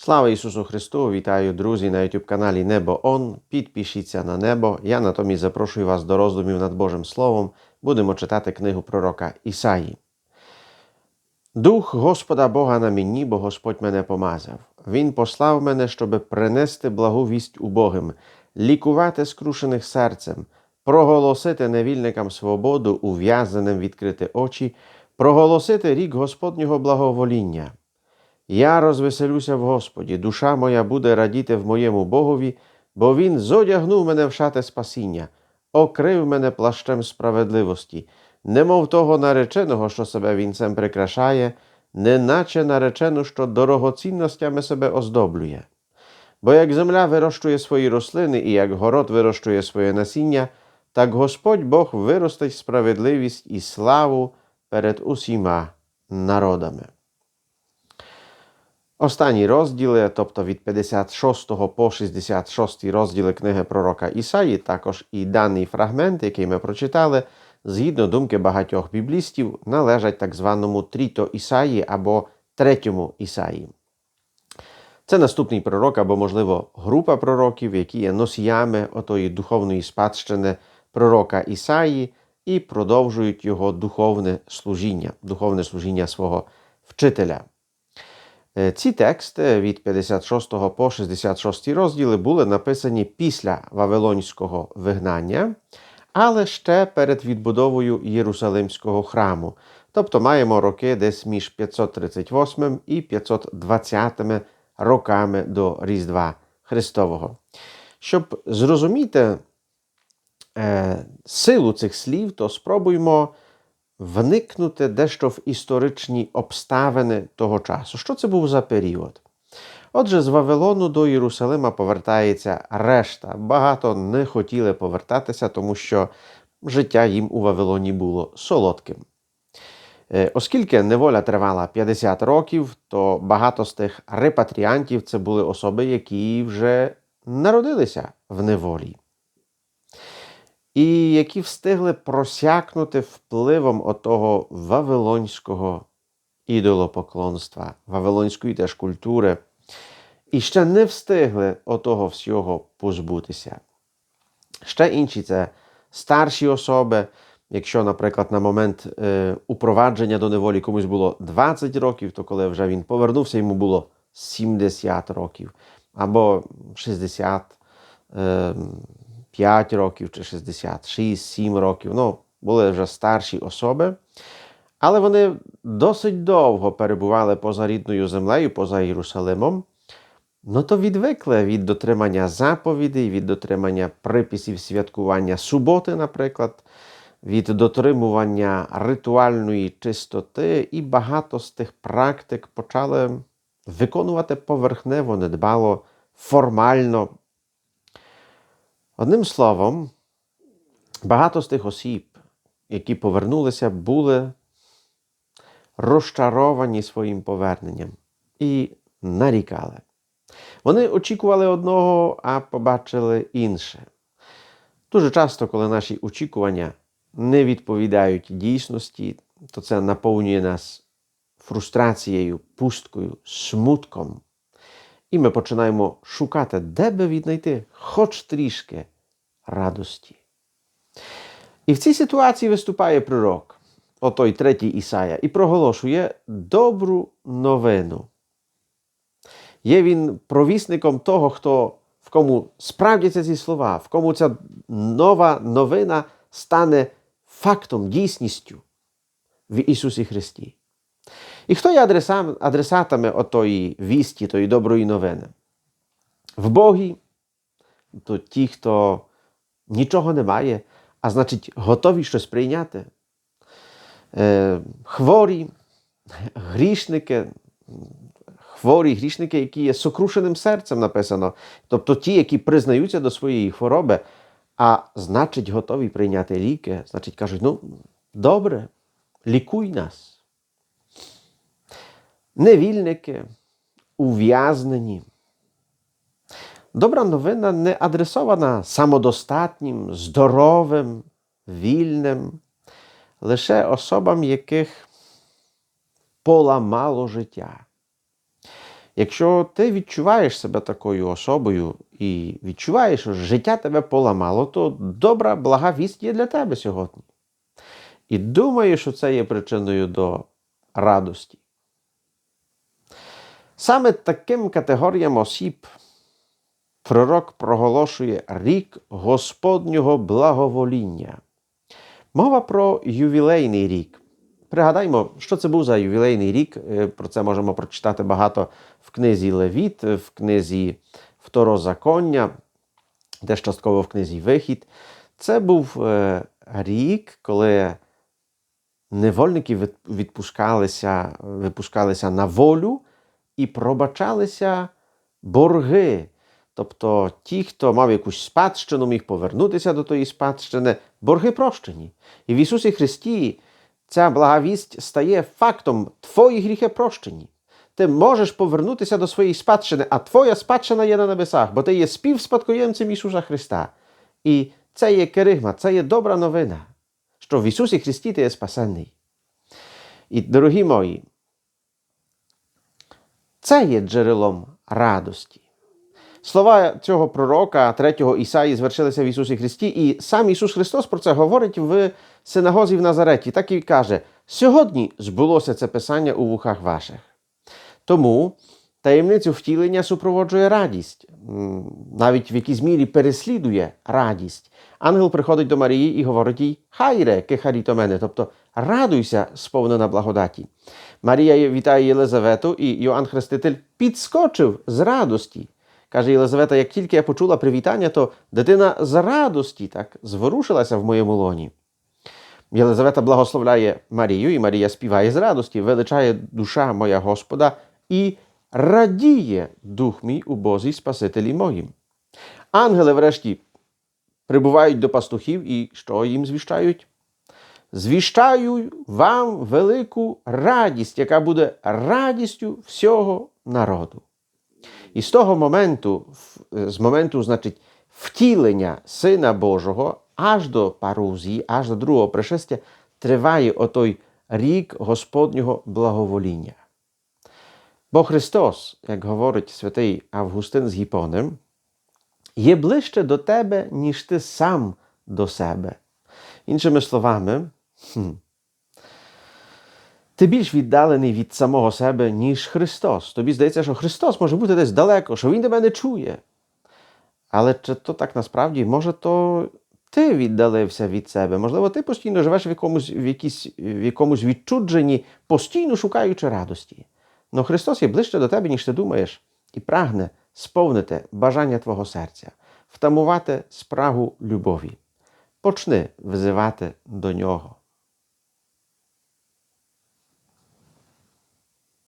Слава Ісусу Христу! Вітаю, друзі, на YouTube каналі Небо Он. Підпишіться на небо. Я натомість запрошую вас до роздумів над Божим Словом. Будемо читати книгу пророка Ісаї. Дух Господа Бога на мені, бо Господь мене помазав. Він послав мене, щоб принести благу вість убогим, лікувати скрушених серцем, проголосити невільникам свободу, ув'язаним відкрити очі, проголосити рік Господнього благовоління. Я розвеселюся в Господі, душа моя буде радіти в моєму Богові, бо Він зодягнув мене в шати спасіння, окрив мене плащем справедливості, немов того нареченого, що себе вінцем прикрашає, неначе наречену, що дорогоцінностями себе оздоблює. Бо як земля вирощує свої рослини і як город вирощує своє насіння, так Господь Бог виростить справедливість і славу перед усіма народами. Останні розділи, тобто від 56 по 66 розділи книги пророка Ісаї, також і даний фрагмент, який ми прочитали, згідно думки багатьох біблістів, належать так званому тріто Ісаї або третьому Ісаї. Це наступний пророк або, можливо, група пророків, які є носіями отої духовної спадщини пророка Ісаї і продовжують його духовне служіння, духовне служіння свого вчителя. Ці тексти від 56 по 66 розділи були написані після Вавилонського вигнання, але ще перед відбудовою Єрусалимського храму. Тобто маємо роки десь між 538 і 520 роками до Різдва Христового. Щоб зрозуміти е, силу цих слів, то спробуємо вникнути дещо в історичні обставини того часу. Що це був за період? Отже, з Вавилону до Єрусалима повертається решта. Багато не хотіли повертатися, тому що життя їм у Вавилоні було солодким. Оскільки неволя тривала 50 років, то багато з тих репатріантів це були особи, які вже народилися в неволі і які встигли просякнути впливом отого вавилонського ідолопоклонства, вавилонської теж культури, і ще не встигли отого всього позбутися. Ще інші це старші особи. Якщо, наприклад, на момент е, упровадження до неволі комусь було 20 років, то коли вже він повернувся, йому було 70 років або 60. Е, 5 років чи 66, 7 років. Ну, були вже старші особи. Але вони досить довго перебували поза рідною землею, поза Єрусалимом. Ну то відвикли від дотримання заповідей, від дотримання приписів святкування суботи, наприклад, від дотримування ритуальної чистоти, і багато з тих практик почали виконувати поверхнево, недбало, формально, Одним словом, багато з тих осіб, які повернулися, були розчаровані своїм поверненням і нарікали. Вони очікували одного, а побачили інше. Дуже часто, коли наші очікування не відповідають дійсності, то це наповнює нас фрустрацією, пусткою, смутком. І ми починаємо шукати, де би віднайти хоч трішки радості. І в цій ситуації виступає пророк, отой третій Ісая, і проголошує добру новину. Є він провісником того, хто, в кому справдяться ці слова, в кому ця нова новина стане фактом, дійсністю в Ісусі Христі. І хто є адресатами отої вісті, тої доброї новини? В Богі, то ті, хто нічого не має, а значить, готові щось прийняти. Е, хворі, грішники, хворі грішники, які є сокрушеним серцем написано, тобто ті, які признаються до своєї хвороби, а значить, готові прийняти ліки, значить, кажуть, ну, добре, лікуй нас невільники, ув'язнені. Добра новина не адресована самодостатнім, здоровим, вільним, лише особам, яких поламало життя, Якщо ти відчуваєш себе такою особою і відчуваєш, що життя тебе поламало, то добра, блага вість є для тебе сьогодні. І думаю, що це є причиною до радості. Саме таким категоріям осіб пророк проголошує рік Господнього благовоління. Мова про ювілейний рік. Пригадаймо, що це був за ювілейний рік. Е, Про це можемо прочитати багато в книзі Левіт, в книзі Второзаконня, теж частково в книзі Вихід. Це був е, рік, коли невольники відпускалися, випускалися на волю і пробачалися борги. Тобто ті, хто мав якусь спадщину, міг повернутися до тої спадщини, борги прощені. І в Ісусі Христі ця благовість стає фактом, твої гріхи прощені. Ти можеш повернутися до своєї спадщини, а твоя спадщина є на небесах, бо ти є співспадкоємцем Ісуса Христа. І це є керигма, це є добра новина, що в Ісусі Христі ти є спасенний. І, дорогі мої, це є джерелом радості. Слова цього пророка, третього Ісаї, звершилися в Ісусі Христі, і сам Ісус Христос про це говорить в синагозі в Назареті. Так і каже: сьогодні збулося це писання у вухах ваших. Тому таємницю втілення супроводжує радість, навіть в якійсь мірі переслідує радість. Ангел приходить до Марії і говорить їй: Хайре, кехаріто мене, тобто радуйся, сповнена благодаті. Марія вітає Єлизавету, і Йоанн Хреститель підскочив з радості. Каже Єлизавета, як тільки я почула привітання, то дитина з радості так зворушилася в моєму лоні. Єлизавета благословляє Марію, і Марія співає з радості, величає душа моя Господа і радіє дух мій у Бозі Спасителі моїм. Ангели, врешті, прибувають до пастухів і що їм звіщають? Звіщаю вам велику радість, яка буде радістю всього народу. І з того моменту, з моменту, значить, втілення Сина Божого аж до парузії, аж до другого пришестя, триває отой рік Господнього благовоління. Бо Христос, як говорить святий Августин з Гіпонем, є ближче до тебе, ніж ти сам до себе. Іншими словами, хм, ти більш віддалений від самого себе, ніж Христос. Тобі здається, що Христос може бути десь далеко, що Він тебе не чує. Але чи то так насправді, може, то ти віддалився від себе? Можливо, ти постійно живеш в якомусь, в якійсь, в якомусь відчудженні, постійно шукаючи радості. Но Христос є ближче до тебе, ніж ти думаєш, і прагне сповнити бажання твого серця, втамувати спрагу любові. Почни визивати до нього.